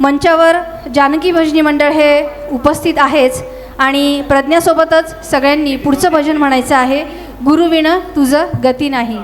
मंचावर जानकी भजनी मंडळ हे उपस्थित आहेच आणि प्रज्ञासोबतच सगळ्यांनी पुढचं भजन म्हणायचं आहे गुरुविण तुझं गती नाही.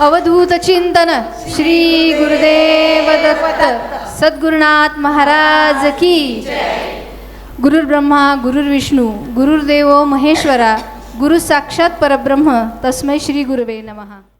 अवधूत चिंतन श्री गुरुदेव दत्त सद्गुरुनाथ महाराज की गुरुर्ब्रह्मा गुरुर्विष्णू गुरुर्देवो महेश्वरा गुरु साक्षात परब्रह्म तस्मै श्री गुरुवे नमः।